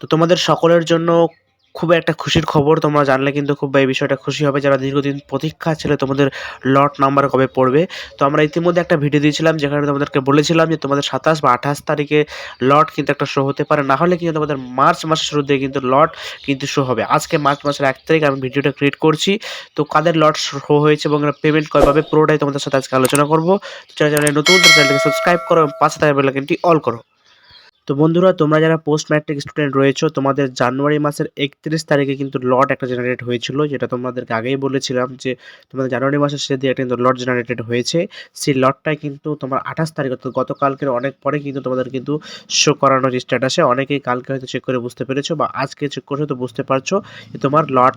তো তোমাদের সকলের জন্য খুব একটা খুশির খবর, তোমরা জানলে কিন্তু খুব এই বিষয়টা খুশি হবে যারা দীর্ঘদিন প্রতীক্ষা ছিল, তোমাদের লট নাম্বার কবে পড়বে। তো আমরা ইতিমধ্যে একটা ভিডিও দিয়েছিলাম যেখানে তোমাদেরকে বলেছিলাম যে তোমাদের সাতাশ বা আঠাশ তারিখে লট কিন্তু একটা শো হতে পারে, না হলে কিন্তু তোমাদের মার্চ মাসের শুরুতে কিন্তু লট কিন্তু শো হবে। আজকে মার্চ মাসের এক তারিখ আমি ভিডিওটা ক্রিয়েট করছি। তো কাদের লট শো হয়েছে এবং পেমেন্ট কবে পাবে, পুরোটাই তোমাদের সাথে আজকে আলোচনা করব। চ্যানেলে নতুন চ্যানেলটাকে সাবস্ক্রাইব করো এবং পাশে থাকা বেলাইকনটি অল করো। তো বন্ধুরা, তোমরা যারা পোস্ট ম্যাট্রিক স্টুডেন্ট রয়েছো, তোমাদের জানুয়ারি মাসের একত্রিশ তারিখে কিন্তু লট একটা জেনারেট হয়েছিল, যেটা তোমাদেরকে আগেই বলেছিলাম যে, তোমাদের জানুয়ারি মাসের শেষ দিয়ে কিন্তু লট জেনারেটেড হয়েছে। সেই লটটাই কিন্তু তোমার আঠাশ তারিখ, অর্থাৎ গতকালকের অনেক পরে কিন্তু তোমাদের কিন্তু শো করানোর স্ট্যাটাসে অনেকেই কালকে হয়তো চেক করে বুঝতে পেরেছ বা আজকে চেক করে হয়তো বুঝতে পারছ যে তোমার লট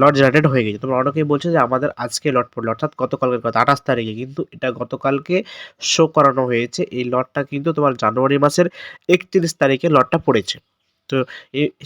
লট জেনারেটেড হয়ে গেছে। তোমরা অনেকেই বলছো যে আমাদের আজকে লট পড়ল, অর্থাৎ গতকালকের কথা, আঠাশ তারিখে, কিন্তু এটা গতকালকে শো করানো হয়েছে। এই লটটা কিন্তু তোমার জানুয়ারি মাসের একত্রিশ তারিখে লটটা পড়েছে। তো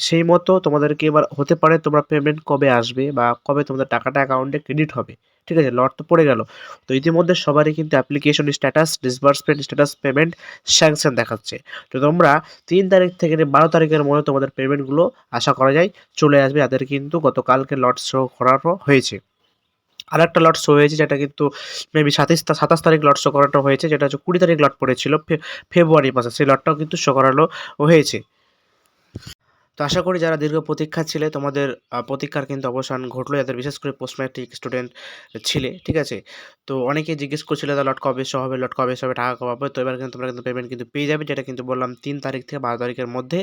সেই মতো তোমাদেরকে এবার হতে পারে তোমরা পেমেন্ট কবে আসবে বা কবে তোমাদের টাকাটা অ্যাকাউন্টে ক্রেডিট হবে। ঠিক আছে, লট তো পড়ে গেল। তো ইতিমধ্যে সবারই কিন্তু application status disbursement status payment sanction দেখাচ্ছে। তো তোমরা তিন তারিখ থেকে বারো তারিখের মধ্যে তোমাদের পেমেন্টগুলো আশা করা যায় চলে আসবে। তাদের কিন্তু গতকালকে লট শো করানো হয়েছে। আর একটা লট শো হয়েছে যেটা কিন্তু মেবি সাতাশ সাতাশ তারিখ লট শো করানো হয়েছে, যেটা হচ্ছে কুড়ি তারিখ লট পড়েছিল ফেব্রুয়ারি মাসে, সেই লটটাও কিন্তু শো করানো হয়েছে। তো আশা করি যারা দীর্ঘ প্রতীক্ষা ছিলে, তোমাদের প্রতীক্ষার কিন্তু অবসান ঘটলো, যাদের বিশেষ করে পোস্ট ম্যাট্রিক স্টুডেন্ট ছিলে, ঠিক আছে? তো অনেকেই জিজ্ঞেস করছিল দাদা লট কবে হবে? লট কবে হবে? টাকা কবে তো এবার কিন্তু তোমরা কিন্তু পেমেন্ট কিন্তু পেয়ে যাবে, যেটা কিন্তু বললাম তিন তারিখ থেকে বারো তারিখের মধ্যে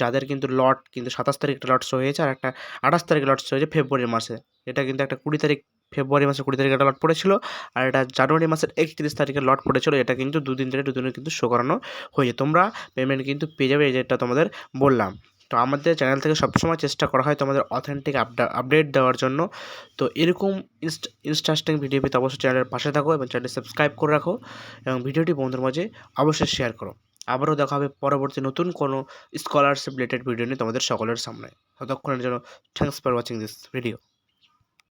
যাদের কিন্তু লট কিন্তু সাতাশ তারিখ একটা লট শো হয়েছে, আর একটা আঠাশ তারিখ লট শো হয়েছে ফেব্রুয়ারি মাসে। এটা কিন্তু একটা কুড়ি তারিখ ফেব্রুয়ারি মাসে কুড়ি তারিখে একটা লট পড়েছিল আর এটা জানুয়ারি মাসের একত্রিশ তারিখে লট পড়েছিল। এটা কিন্তু দুদিন ধরে, দুদিনে কিন্তু শো করানো হয়েছে। তোমরা পেমেন্ট কিন্তু পেয়ে যাবে যেটা তোমাদের বললাম। তো আমাদের চ্যানেল থেকে সবসময় চেষ্টা করা হয় তোমাদের অথেন্টিক আপডেট দেওয়ার জন্য। তো এরকম ইনস্টাস্টিং ভিডিও পেতে অবশ্যই চ্যানেলের পাশে থাকো এবং চ্যানেলটি সাবস্ক্রাইব করে রাখো এবং ভিডিওটি বন্ধুর মাঝে অবশ্যই শেয়ার করো। আবারও দেখা হবে পরবর্তী নতুন কোনো স্কলারশিপ রিলেটেড ভিডিও নিয়ে তোমাদের সকলের সামনে। ততক্ষণের জন্য thanks for watching this video